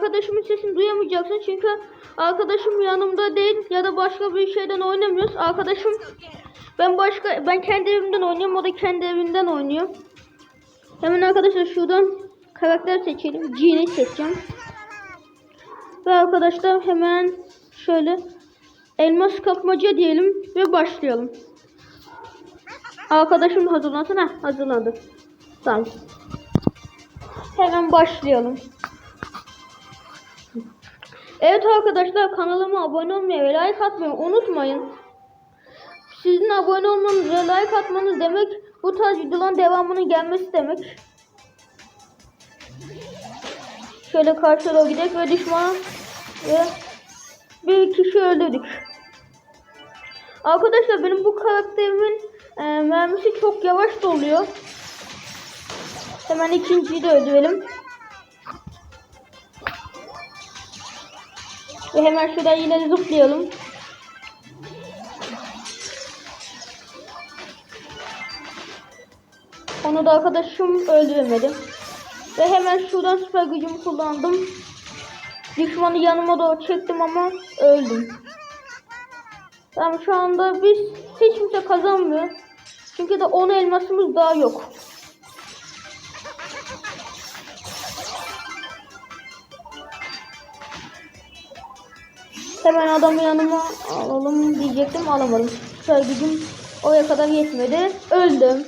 arkadaşımın sesini duyamayacaksın çünkü arkadaşım yanımda değil ya da başka bir şeyden oynamıyoruz. Arkadaşım ben başka ben kendi evimden oynuyorum o da kendi evinden oynuyor. Hemen arkadaşlar şuradan karakter seçelim. Jean'i seçeceğim. Ve arkadaşlar hemen şöyle elmas kapmaca diyelim ve başlayalım. Arkadaşım hazırlansın. ha hazırlandı. Tamam. Hemen başlayalım. Evet arkadaşlar kanalıma abone olmayı ve like atmayı unutmayın. Sizin abone olmanız ve like atmanız demek bu tarz videoların devamının gelmesi demek. Şöyle karşıya gidelim ve düşman ve bir kişi öldürdük. Arkadaşlar benim bu karakterimin e, mermisi çok yavaş doluyor. Hemen ikinciyi de öldürelim. Ve hemen şuradan yine zıplayalım. Onu da arkadaşım öldüremedi. Ve hemen şuradan süper gücümü kullandım. Düşmanı yanıma doğru çektim ama öldüm. Tamam şu anda biz hiç kimse kazanmıyor. Çünkü de 10 elmasımız daha yok. Hemen adamı yanıma alalım diyecektim alamadım. Süper gücüm oraya kadar yetmedi. Öldüm.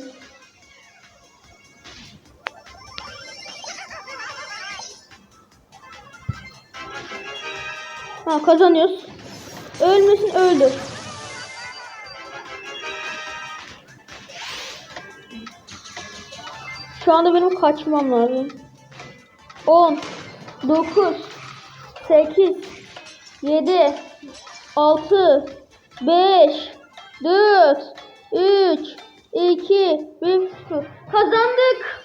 Ha kazanıyoruz. Ölmesin öldür. Şu anda benim kaçmam lazım. 10 9 8 7 6 5 4 3 2 1 Kazandık.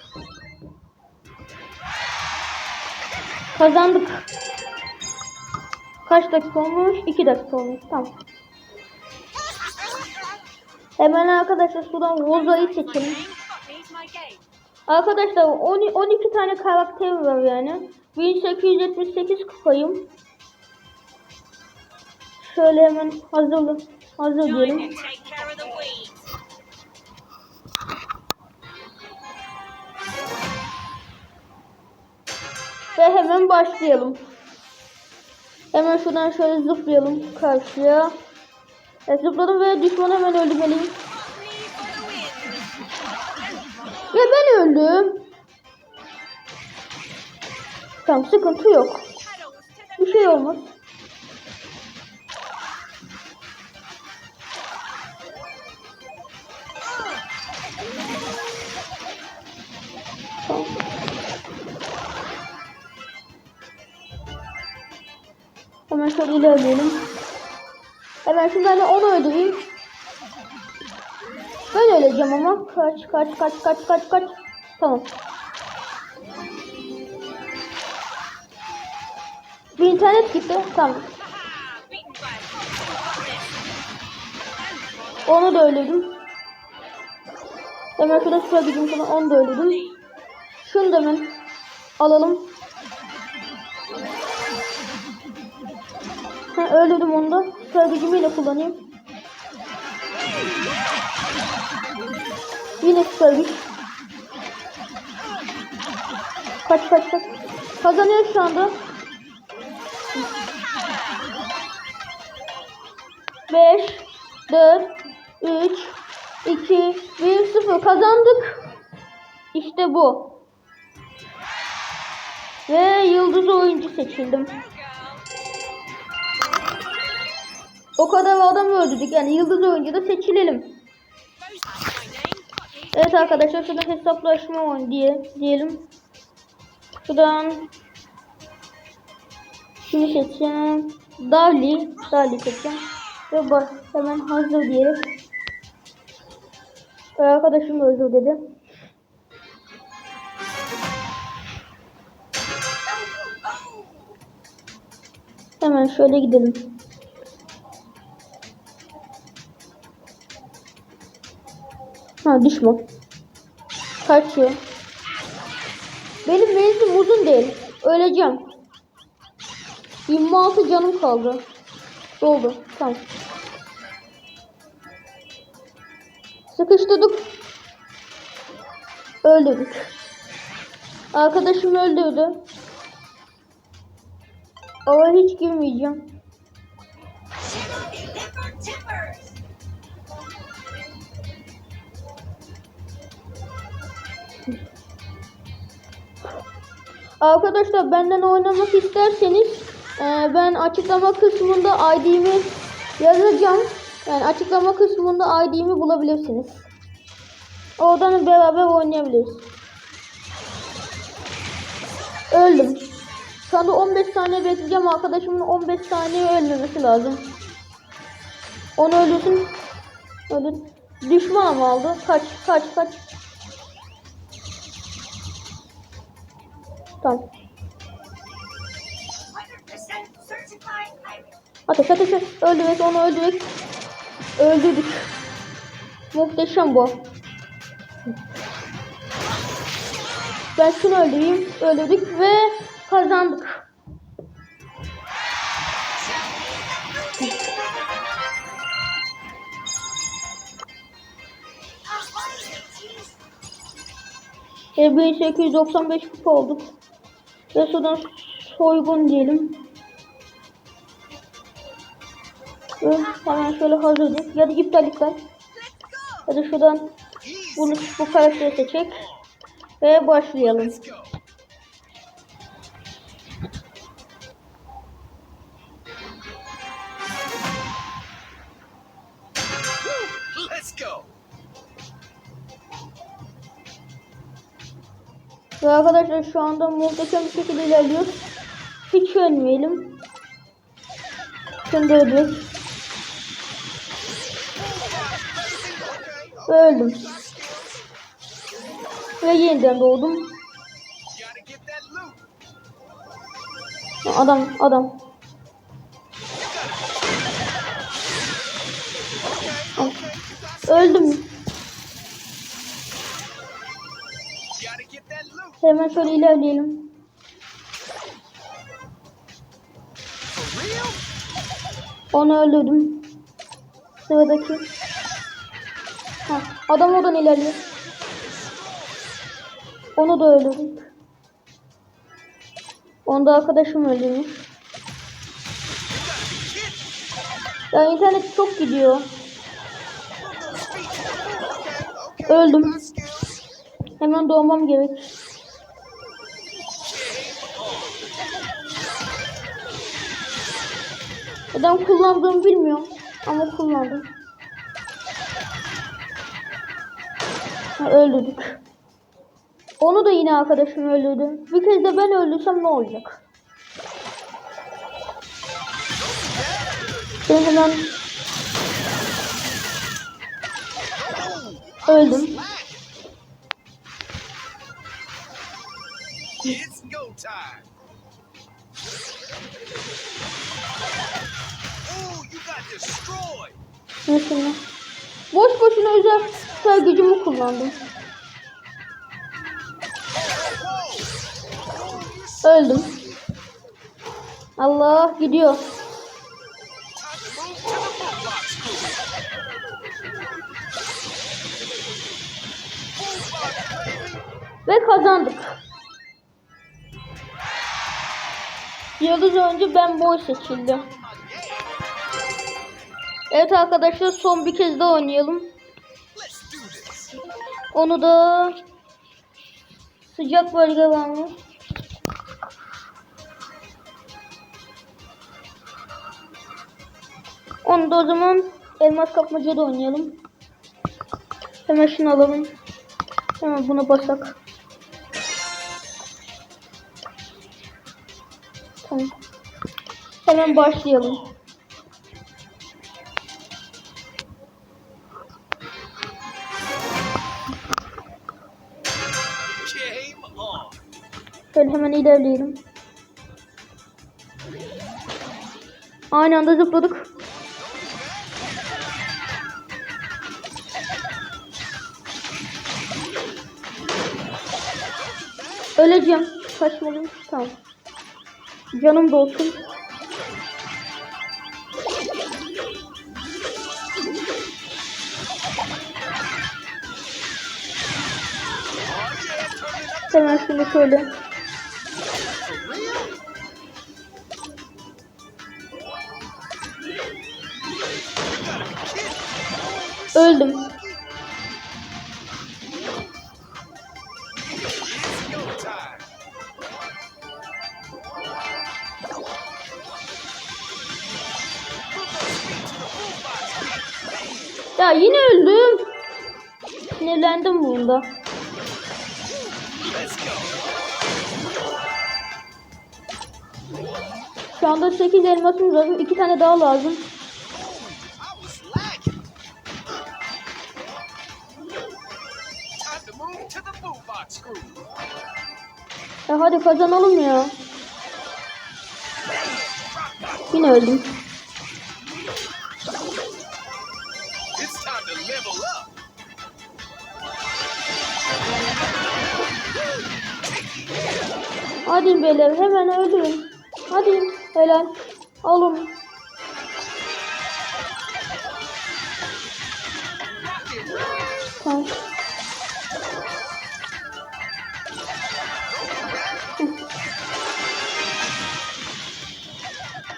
Kazandık. Kaç dakika olmuş? 2 dakika olmuş. Tamam. Hemen arkadaşlar şuradan Rosa'yı seçelim. Arkadaşlar 10 12 tane karakter var yani. 1878 kupayım. Şöyle hemen hazırlı hazır diyelim. Take care of the weeds. Ve hemen başlayalım. Hemen şuradan şöyle zıplayalım karşıya. Evet, zıpladım ve düşmanı hemen öldürmeliyim. Ve ben öldüm. Tamam sıkıntı yok. Bir şey olmaz. Hemen şöyle ilerleyelim. Hemen şunlarla onu öldüreyim. Ben öleceğim ama. Kaç kaç kaç kaç kaç kaç. Tamam. Bir internet gitti. Tamam. Onu da öldürdüm. Hemen şurada süper gücüm falan onu da öldürdüm. Şunu da hemen alalım. Ha, öldürdüm onu da. Süper gücümü yine kullanayım. Yine süper. Kaç kaç kaç. Kazanıyor şu anda. 5 4 3 2 1 0 kazandık. İşte bu. Ve yıldız oyuncu seçildim. O kadar adam öldürdük yani yıldız oyuncu da seçilelim. Evet arkadaşlar şurada hesaplaşma oyun diye diyelim. Şuradan şunu seçeceğim. Dali, Dali seçeceğim. Ve bak hemen hazır diyelim. Arkadaşım özür dedi. Hemen şöyle gidelim. Ha düşman. Kaçıyor. Benim menzim uzun değil. Öleceğim. 26 canım kaldı. Doldu. Tamam. Sıkıştırdık. Öldürdük. Arkadaşım öldürdü. Ama hiç girmeyeceğim. Arkadaşlar benden oynamak isterseniz e, ben açıklama kısmında ID'mi yazacağım. Yani açıklama kısmında ID'mi bulabilirsiniz. Oradan beraber oynayabiliriz. Öldüm. Şu anda 15 saniye bekleyeceğim. Arkadaşımın 15 saniye ölmemesi lazım. Onu öldürsün. Öldür. Düşman ama aldı. Kaç kaç kaç. Tamam. 100% certified pirate. Ateş ateş ateş. öldürmek onu öldürmek. Öldürdük. Muhteşem bu. Ben şunu öldüreyim. Öldürdük ve kazandık. E, 1895 kupa olduk. Ve sonra soygun diyelim. Ve hemen şöyle hazırlayayım. Ya da iptal iptal. Ya da şuradan bunu bu karakteri seçecek. Ve başlayalım. Ve arkadaşlar şu anda muhteşem bir şekilde ilerliyoruz. Hiç ölmeyelim. Şimdi öldük. Öldüm. Ve yeniden doğdum. Adam adam. Öldüm. Hemen şöyle ilerleyelim. Onu öldürdüm. Sıradaki. Ha, adam oradan ilerliyor. Onu da öldürdük. Onu da arkadaşım öldürmüş. Ya internet çok gidiyor. Öldüm. Hemen doğmam gerek. Neden kullandığımı bilmiyorum. Ama kullandım. Ha, öldürdük. Onu da yine arkadaşım öldürdü. Bir kez de ben öldürsem ne olacak? Ben hemen öldüm. It's go time. Ooh, you got destroyed. Mesela. Boş boşuna özel süper gücümü kullandım. Öldüm. Allah gidiyor. Time to Yıldız önce ben boy seçildim. Evet arkadaşlar son bir kez daha oynayalım. Onu da sıcak bölge varmış. Onu da o zaman elmas kapmaca da oynayalım. Hemen şunu alalım. Hemen buna basak. Hemen başlayalım. Şöyle hemen ilerleyelim. Aynı anda zıpladık. Öleceğim. Kaçmalıyım. Tamam. Canım dolsun. Hemen şunu şöyle. Öldüm. Ya yine öldüm. Sinirlendim bunda. Şu anda 8 elmasımız lazım. 2 tane daha lazım. Ya hadi kazanalım ya. Yine öldüm. Hadi beyler hemen öldürün. Hadi helal. Roll. Tamam.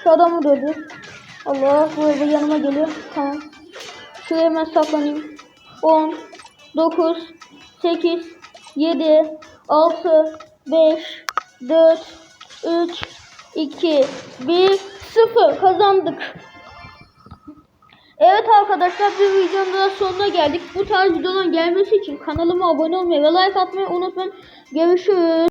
Şu adamı da. Allah bu arada yanıma geliyor. Tamam. Şuraya hemen saklanayım. 10 9 8 7 6 5 4 3 2 1 0 kazandık. Evet arkadaşlar bir videonun da sonuna geldik. Bu tarz videoların gelmesi için kanalıma abone olmayı ve like atmayı unutmayın. Görüşürüz.